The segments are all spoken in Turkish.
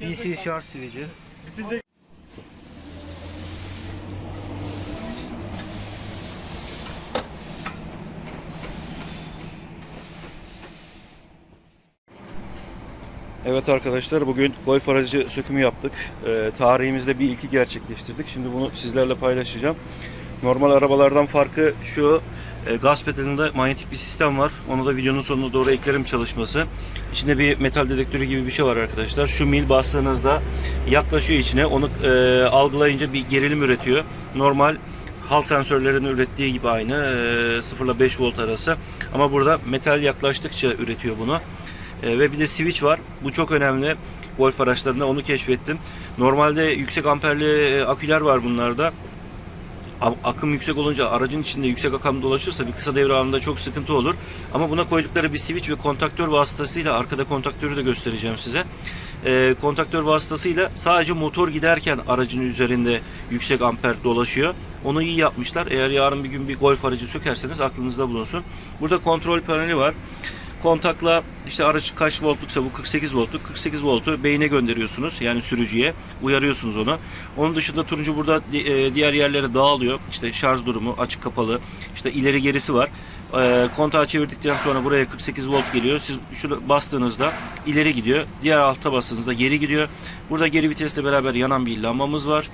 DC şarj switch'i. Evet arkadaşlar bugün golf aracı sökümü yaptık. Ee, tarihimizde bir ilki gerçekleştirdik. Şimdi bunu sizlerle paylaşacağım. Normal arabalardan farkı şu e, gaz pedalında manyetik bir sistem var. Onu da videonun sonuna doğru eklerim çalışması. İçinde bir metal dedektörü gibi bir şey var arkadaşlar. Şu mil bastığınızda yaklaşıyor içine. Onu e, algılayınca bir gerilim üretiyor. Normal hal sensörlerinin ürettiği gibi aynı. E, 0 ile 5 volt arası. Ama burada metal yaklaştıkça üretiyor bunu. E, ve bir de switch var. Bu çok önemli. Golf araçlarında onu keşfettim. Normalde yüksek amperli e, aküler var bunlarda. Akım yüksek olunca aracın içinde yüksek akım dolaşırsa bir kısa devre anında çok sıkıntı olur. Ama buna koydukları bir switch ve kontaktör vasıtasıyla arkada kontaktörü de göstereceğim size. E, kontaktör vasıtasıyla sadece motor giderken aracın üzerinde yüksek amper dolaşıyor. Onu iyi yapmışlar. Eğer yarın bir gün bir golf aracı sökerseniz aklınızda bulunsun. Burada kontrol paneli var. Kontakla işte araç kaç voltluksa bu 48 voltluk 48 voltu beyne gönderiyorsunuz yani sürücüye uyarıyorsunuz onu. Onun dışında turuncu burada e, diğer yerlere dağılıyor. İşte şarj durumu açık kapalı işte ileri gerisi var. E, Kontağı çevirdikten sonra buraya 48 volt geliyor. Siz şunu bastığınızda ileri gidiyor. Diğer alta bastığınızda geri gidiyor. Burada geri vitesle beraber yanan bir lambamız var.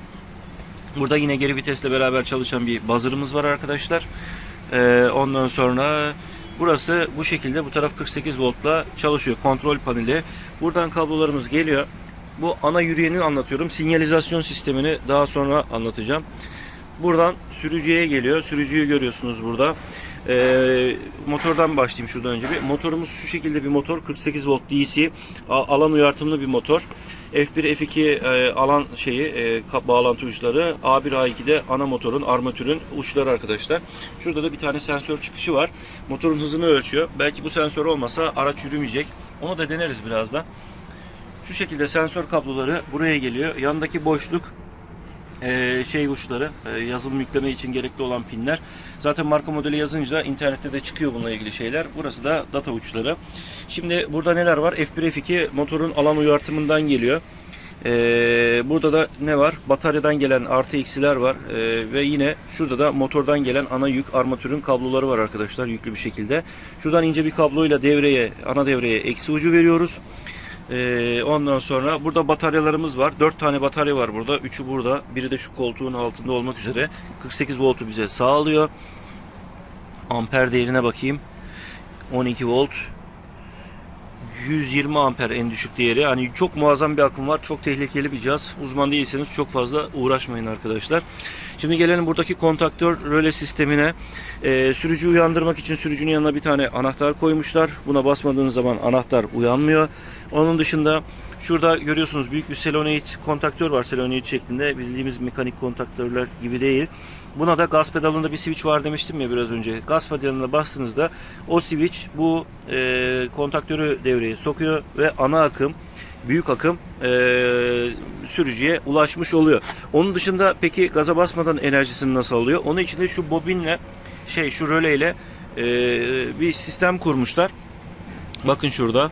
Burada yine geri vitesle beraber çalışan bir buzzer'ımız var arkadaşlar. Ee, ondan sonra burası bu şekilde bu taraf 48 voltla çalışıyor. Kontrol paneli. Buradan kablolarımız geliyor. Bu ana yürüyeni anlatıyorum. Sinyalizasyon sistemini daha sonra anlatacağım. Buradan sürücüye geliyor. Sürücüyü görüyorsunuz burada. Ee, motordan başlayayım şuradan önce bir. Motorumuz şu şekilde bir motor. 48 volt DC. Alan uyartımlı bir motor. F1, F2 e, alan şeyi e, bağlantı uçları. A1, A2'de ana motorun, armatürün uçları arkadaşlar. Şurada da bir tane sensör çıkışı var. Motorun hızını ölçüyor. Belki bu sensör olmasa araç yürümeyecek. Onu da deneriz birazdan. Şu şekilde sensör kabloları buraya geliyor. Yandaki boşluk e, şey uçları, e, yazılım yükleme için gerekli olan pinler. Zaten marka modeli yazınca internette de çıkıyor bununla ilgili şeyler. Burası da data uçları. Şimdi burada neler var? F1 F2 motorun alan uyartımından geliyor. E, burada da ne var? Bataryadan gelen artı eksiler var. E, ve yine şurada da motordan gelen ana yük armatürün kabloları var arkadaşlar yüklü bir şekilde. Şuradan ince bir kabloyla devreye, ana devreye eksi ucu veriyoruz. Ee, ondan sonra burada bataryalarımız var. 4 tane batarya var burada. Üçü burada. Biri de şu koltuğun altında olmak üzere. 48 voltu bize sağlıyor. Amper değerine bakayım. 12 volt. 120 amper en düşük değeri. Hani çok muazzam bir akım var. Çok tehlikeli bir cihaz. Uzman değilseniz çok fazla uğraşmayın arkadaşlar. Şimdi gelelim buradaki kontaktör röle sistemine. Ee, sürücüyü uyandırmak için sürücünün yanına bir tane anahtar koymuşlar. Buna basmadığınız zaman anahtar uyanmıyor. Onun dışında şurada görüyorsunuz büyük bir selenoid kontaktör var. Selenoid şeklinde bildiğimiz mekanik kontaktörler gibi değil. Buna da gaz pedalında bir switch var demiştim ya biraz önce. Gaz pedalına bastığınızda o switch bu e, kontaktörü devreye sokuyor ve ana akım büyük akım e, sürücüye ulaşmış oluyor. Onun dışında peki gaza basmadan enerjisini nasıl alıyor? Onun için de şu bobinle şey şu röleyle e, bir sistem kurmuşlar. Bakın şurada.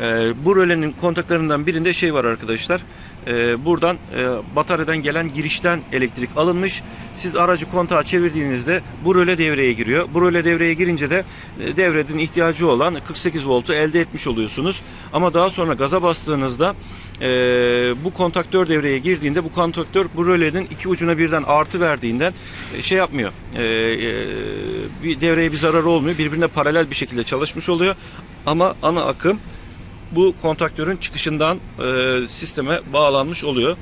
E, bu rölenin kontaklarından birinde şey var arkadaşlar. E, buradan e, bataryadan gelen girişten elektrik alınmış. Siz aracı kontağa çevirdiğinizde bu röle devreye giriyor. Bu röle devreye girince de e, devredin ihtiyacı olan 48 voltu elde etmiş oluyorsunuz. Ama daha sonra gaza bastığınızda e, bu kontaktör devreye girdiğinde bu kontaktör bu rölenin iki ucuna birden artı verdiğinden e, şey yapmıyor. Bir devreye bir zararı olmuyor. Birbirine paralel bir şekilde çalışmış oluyor. Ama ana akım bu kontaktörün çıkışından e, sisteme bağlanmış oluyor.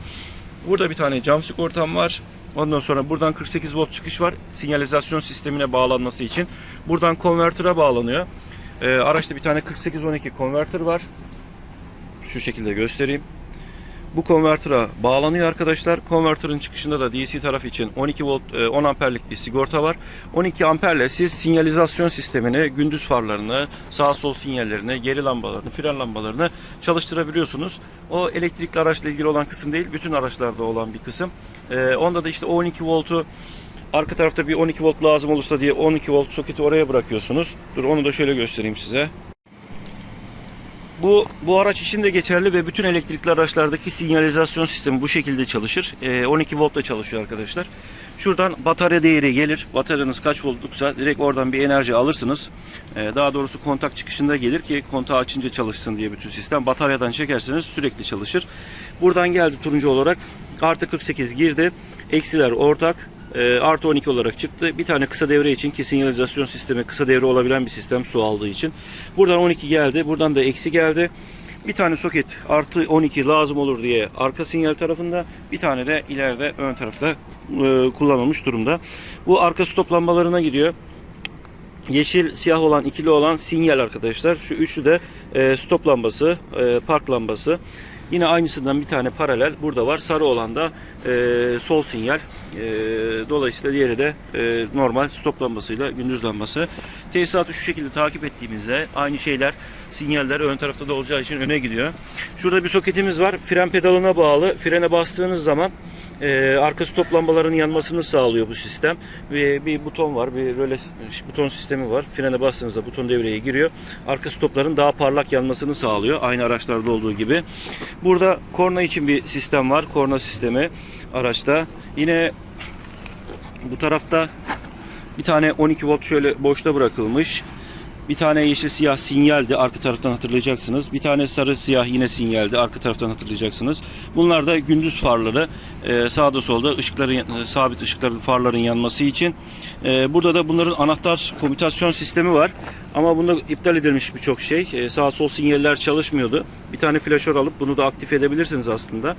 Burada bir tane cam sigortam var. Ondan sonra buradan 48 volt çıkış var. Sinyalizasyon sistemine bağlanması için. Buradan konvertöre bağlanıyor. E, araçta bir tane 4812 konvertör var. Şu şekilde göstereyim. Bu konvertöre bağlanıyor arkadaşlar. Konvertörün çıkışında da DC tarafı için 12 volt e, 10 amperlik bir sigorta var. 12 amperle siz sinyalizasyon sistemini, gündüz farlarını, sağ sol sinyallerini, geri lambalarını, fren lambalarını çalıştırabiliyorsunuz. O elektrikli araçla ilgili olan kısım değil, bütün araçlarda olan bir kısım. E, onda da işte o 12 voltu arka tarafta bir 12 volt lazım olursa diye 12 volt soketi oraya bırakıyorsunuz. Dur onu da şöyle göstereyim size. Bu bu araç için de geçerli ve bütün elektrikli araçlardaki sinyalizasyon sistemi bu şekilde çalışır. Ee, 12 voltla çalışıyor arkadaşlar. Şuradan batarya değeri gelir. Bataryanız kaç voltluksa direkt oradan bir enerji alırsınız. Ee, daha doğrusu kontak çıkışında gelir ki kontağı açınca çalışsın diye bütün sistem. Bataryadan çekerseniz sürekli çalışır. Buradan geldi turuncu olarak. Artı 48 girdi. Eksiler ortak. E, artı 12 olarak çıktı. Bir tane kısa devre için ki sinyalizasyon sistemi kısa devre olabilen bir sistem su aldığı için. Buradan 12 geldi. Buradan da eksi geldi. Bir tane soket artı 12 lazım olur diye arka sinyal tarafında bir tane de ileride ön tarafta e, kullanılmış durumda. Bu arka stop lambalarına gidiyor. Yeşil siyah olan ikili olan sinyal arkadaşlar. Şu üçlü de e, stop lambası, e, park lambası. Yine aynısından bir tane paralel burada var. Sarı olan da e, sol sinyal. E, dolayısıyla diğeri de e, normal stop lambasıyla gündüz lambası. Tesisatı şu şekilde takip ettiğimizde aynı şeyler sinyaller ön tarafta da olacağı için öne gidiyor. Şurada bir soketimiz var. Fren pedalına bağlı. Frene bastığınız zaman e, arka stop lambalarının yanmasını sağlıyor bu sistem. Ve bir buton var, bir röle buton sistemi var. Frene bastığınızda buton devreye giriyor. Arka stopların daha parlak yanmasını sağlıyor. Aynı araçlarda olduğu gibi. Burada korna için bir sistem var. Korna sistemi araçta. Yine bu tarafta bir tane 12 volt şöyle boşta bırakılmış. Bir tane yeşil siyah sinyaldi arka taraftan hatırlayacaksınız. Bir tane sarı siyah yine sinyaldi arka taraftan hatırlayacaksınız. Bunlar da gündüz farları e, sağda solda ışıkların e, sabit ışıkların farların yanması için. E, burada da bunların anahtar komutasyon sistemi var. Ama bunda iptal edilmiş birçok şey. Sağ sol sinyaller çalışmıyordu. Bir tane flaşör alıp bunu da aktif edebilirsiniz aslında.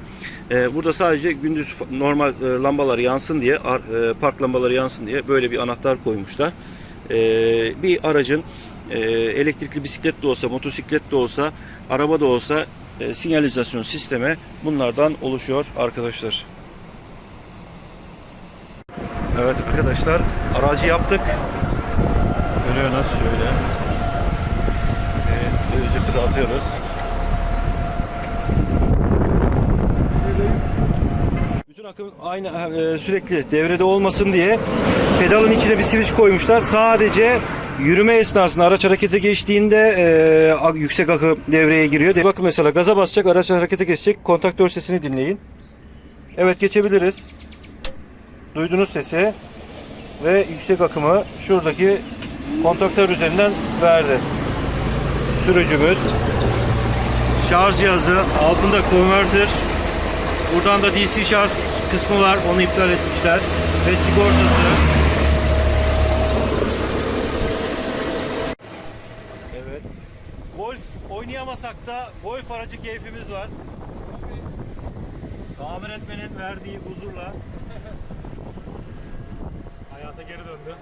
Burada sadece gündüz normal lambalar yansın diye, ar- park lambaları yansın diye böyle bir anahtar koymuşlar. E, bir aracın e, elektrikli bisiklet de olsa, motosiklet de olsa, araba da olsa e, sinyalizasyon sistemi bunlardan oluşuyor arkadaşlar. Evet arkadaşlar aracı yaptık. Görüyorsunuz şöyle. Evet, atıyoruz. Bütün akım aynı e, sürekli devrede olmasın diye pedalın içine bir switch koymuşlar. Sadece yürüme esnasında araç harekete geçtiğinde e, yüksek akım devreye giriyor. Bakın mesela gaza basacak, araç harekete geçecek. Kontaktör sesini dinleyin. Evet geçebiliriz. Duydunuz sesi ve yüksek akımı şuradaki kontaktör üzerinden verdi. Sürücümüz. Şarj cihazı, altında konverter. Buradan da DC şarj kısmı var. Onu iptal etmişler. Ve sigortası. Da golf aracı keyfimiz var. Tamir etmenin verdiği huzurla hayata geri döndü.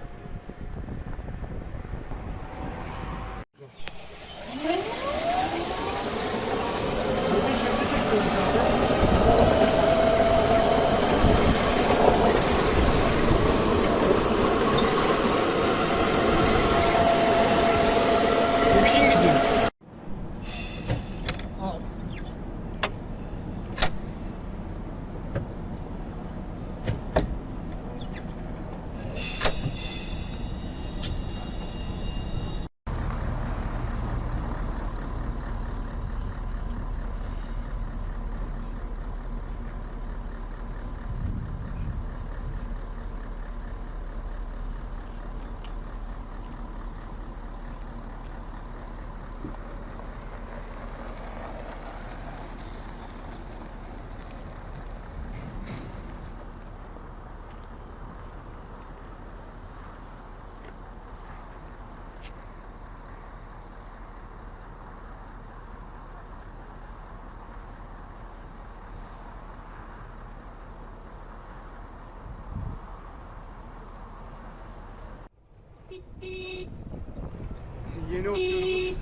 Yeni oturuyoruz.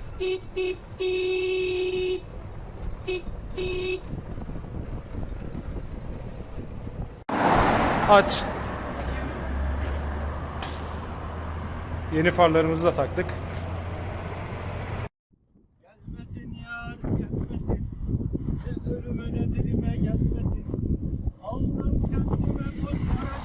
Aç. Yeni farlarımızı da taktık. Gelmesin yar gelmesin de dilime gelmesin Aldım kendime para